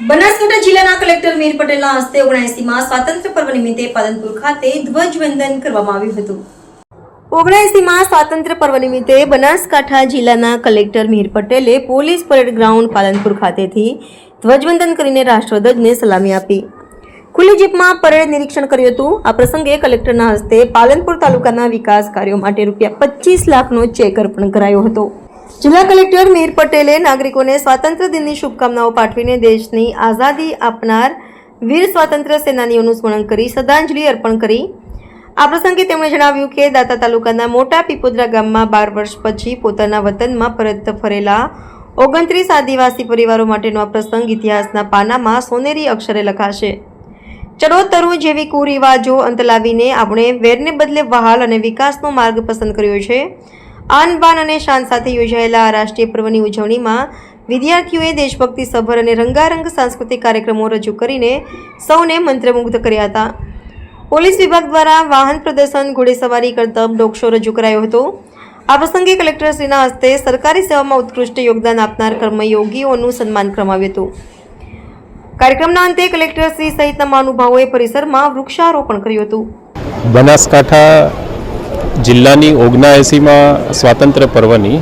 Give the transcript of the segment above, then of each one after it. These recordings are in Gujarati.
બનાસકાંઠા જિલ્લાના કલેક્ટર મીર પટેલના હસ્તે ઓગણએસીમાં સ્વાતંત્ર્ય પર્વ નિમિત્તે પાલનપુર ખાતે ધ્વજવંદન કરવામાં આવ્યું હતું. ઓગણએસીમાં સ્વાતંત્ર્ય પર્વ નિમિત્તે બનાસકાંઠા જિલ્લાના કલેક્ટર મીર પટેલે પોલીસ પરેડ ગ્રાઉન્ડ પાલનપુર ખાતેથી ધ્વજવંદન કરીને રાષ્ટ્રધ્વજને સલામી આપી. ખુલ્લી જીપમાં પરેડ નિરીક્ષણ કર્યું હતું. આ પ્રસંગે કલેક્ટરના હસ્તે પાલનપુર તાલુકાના વિકાસ કાર્યો માટે રૂપિયા પચીસ લાખનો ચેક અર્પણ કરાયો હતો. જિલ્લા કલેક્ટર મીર પટેલે નાગરિકોને સ્વાતંત્ર્ય દિનની શુભકામનાઓ પાઠવીને દેશની આઝાદી આપનાર વીર સ્વાતંત્ર્ય સેનાનીઓનું સ્મરણ કરી શ્રદ્ધાંજલિ અર્પણ કરી. આ પ્રસંગે તેમણે જણાવ્યું કે દાતા તાલુકાના મોટા પીપોદરા ગામમાં બાર વર્ષ પછી પોતાના વતનમાં પરત ફરેલા ઓગણત્રીસ આદિવાસી પરિવારો માટેનો આ પ્રસંગ ઇતિહાસના પાનામાં સોનેરી અક્ષરે લખાશે. ચડોતરું જેવી કુરિવાજો અંત લાવીને આપણે વેરને બદલે વહાલ અને વિકાસનો માર્ગ પસંદ કર્યો છે. આન બાન અને શાન સાથે યોજાયેલા આ રાષ્ટ્રીય પર્વની ઉજવણીમાં વિદ્યાર્થીઓએ દેશભક્તિ સભર અને રંગારંગ સાંસ્કૃતિક કાર્યક્રમો રજૂ કરીને સૌને મંત્રમુગ્ધ કર્યા હતા. પોલીસ વિભાગ દ્વારા વાહન પ્રદર્શન, ઘોડેસવારી કરતબ ડોગ શો રજૂ કરાયો હતો. આ પ્રસંગે કલેક્ટરશ્રીના હસ્તે સરકારી સેવામાં ઉત્કૃષ્ટ યોગદાન આપનાર કર્મયોગીઓનું સન્માન કરવામાં હતું. કાર્યક્રમના અંતે કલેક્ટરશ્રી સહિતના મહાનુભાવોએ પરિસરમાં વૃક્ષારોપણ કર્યું હતું. બનાસકાંઠા જિલ્લાની ઓગણાએંસીમાં સ્વાતંત્ર્ય પર્વની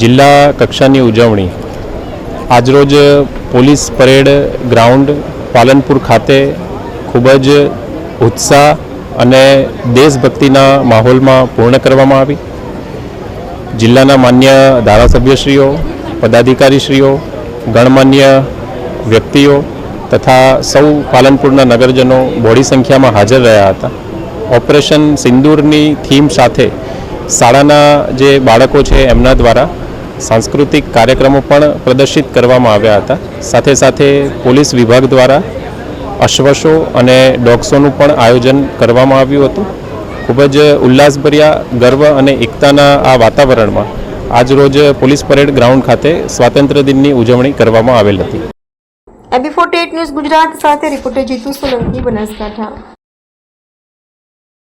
જિલ્લા કક્ષાની ઉજવણી. આજરોજ પોલીસ પરેડ ગ્રાઉન્ડ પાલનપુર ખાતે ખૂબ જ ઉત્સાહ અને દેશભક્તિના માહોલમાં પૂર્ણ કરવામાં આવી. જિલ્લાના માન્ય ધારાસભ્યશ્રીઓ, પદાધિકારીશ્રીઓ, ગણમાન્ય વ્યક્તિઓ તથા સૌ પાલનપુરના નગરજનો બોડી સંખ્યામાં હાજર રહ્યા હતા. ઓપરેશન સિંદૂરની થીમ સાથે શાળાના જે બાળકો છે એમના દ્વારા સાંસ્કૃતિક કાર્યક્રમો પણ પ્રદર્શિત કરવામાં આવ્યા હતા. સાથે સાથે પોલીસ વિભાગ દ્વારા અશ્વશો અને ડોગ્સોનું પણ આયોજન કરવામાં આવ્યું હતું. ખૂબ જ ઉલ્લાસભર્યા, ગર્વ અને એકતાના આ વાતાવરણમાં આજરોજ પોલીસ પરેડ ગ્રાઉન્ડ ખાતે સ્વાતંત્ર્ય દિનની ઉજવણી કરવામાં આવેલ હતી. એબી ફોર્ટી ન્યૂઝ ગુજરાત સાથે રિપોર્ટર જીતુ સોલંકી બનાસકાંઠા.